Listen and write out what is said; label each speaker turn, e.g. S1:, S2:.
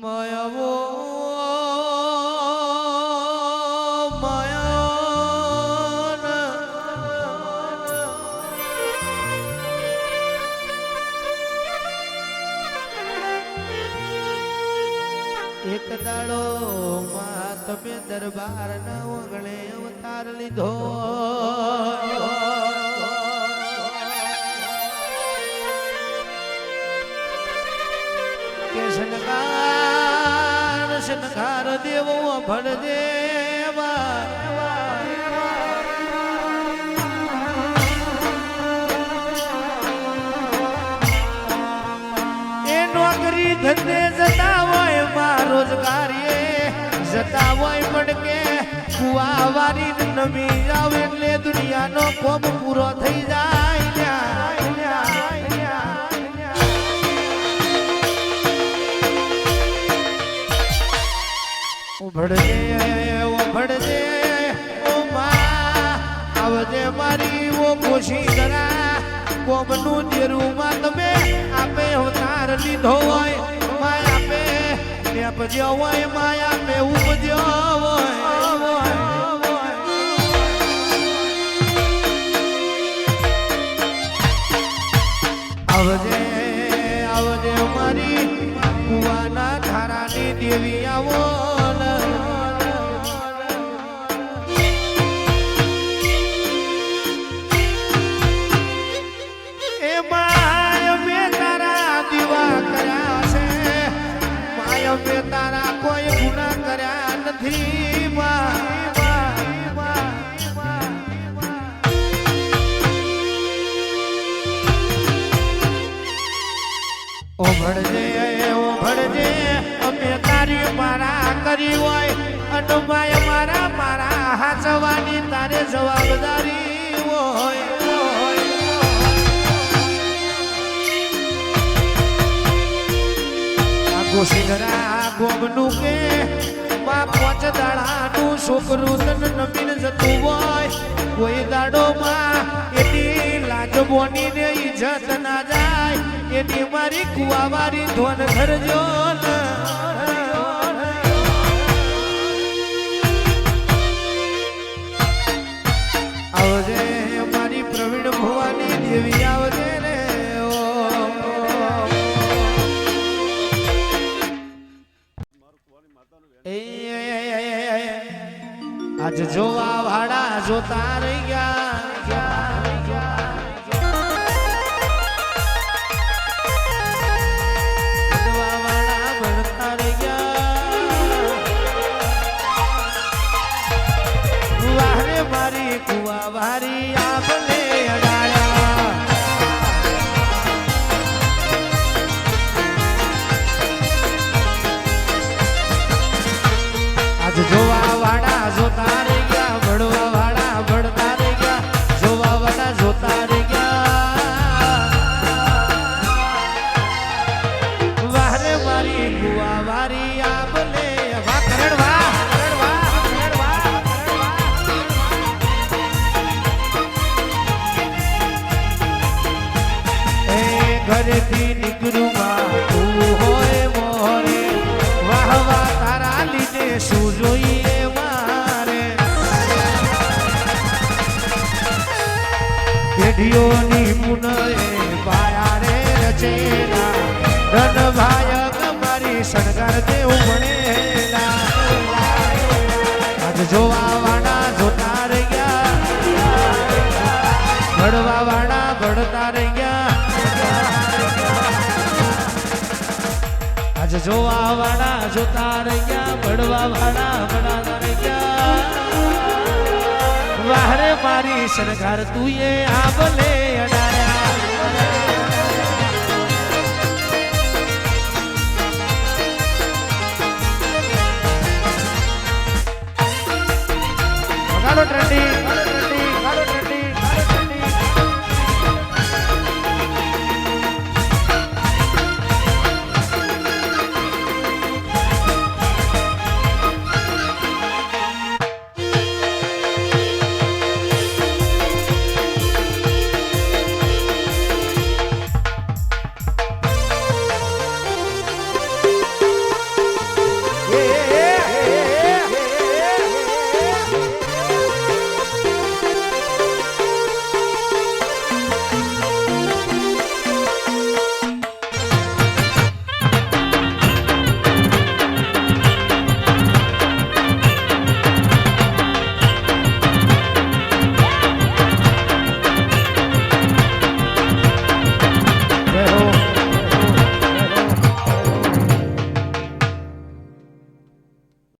S1: માયાવો એક દાડો માં દરબાર ના ઓગણે અવતાર લીધો કે શનકાર દેવો ભળ દેવા. એ નોકરી ધંધે જતા હોય, માં રોજગારીએ જતા હોય પણ કે કુવા વારી નમી જાવ એટલે દુનિયાનો કોમ પૂરો થઈ જાય. ઉભડજે ઉભડજે ઓ માં આવજે મારી ઓ ખુશી કરા કોમનું દેરુમાં તમે આપે અવતાર લીધો હોય માય આપે નેપજ્યો હોય માયા આપે ઉપજ્યો હોય આવજે આવજે મારી કુવાના ખારાની દેવી આવો ઓભળજે ઓભળજે અમે તારી મારા કરી હોય. અને માય મારા મારા હાચવાની તારે જવાબદારી હોય આ ગોશીધરા ગોમનું કે માં પોચ દાડાનું છોકરું તન નમીન જતું હોય. કોઈ દાડોમાં એની લાજ બોની ને ઇજ્જત જાય, એની મારી કુવાવારી ધોન ધરજો. આવજે, મારી પ્રવીણ ભવાની દેવી આવજે રે. આજ જોવા વાળા જોતા રહી ગયા જોવા વાળા જોતા રહી ઘરેથી નીકળું માં તું હોય મોરે. વાહ તારા લીધે શું જોઈએ મારે? પેઢીઓની પુનરે પાયા રે રચેલા. ધન ભાય તમારી શણગાર દેવ ભણેલા આજ જોવા વાળા જોતા રહ્યા. ભણવા વાળા ભણતા રહી આજ જોવા વાળા જોતા રહ્યા ભણવા વાળા ભણાતા રહ્યા. વાહરે મારી સરકાર તું એ આવલે અડાયા Hello,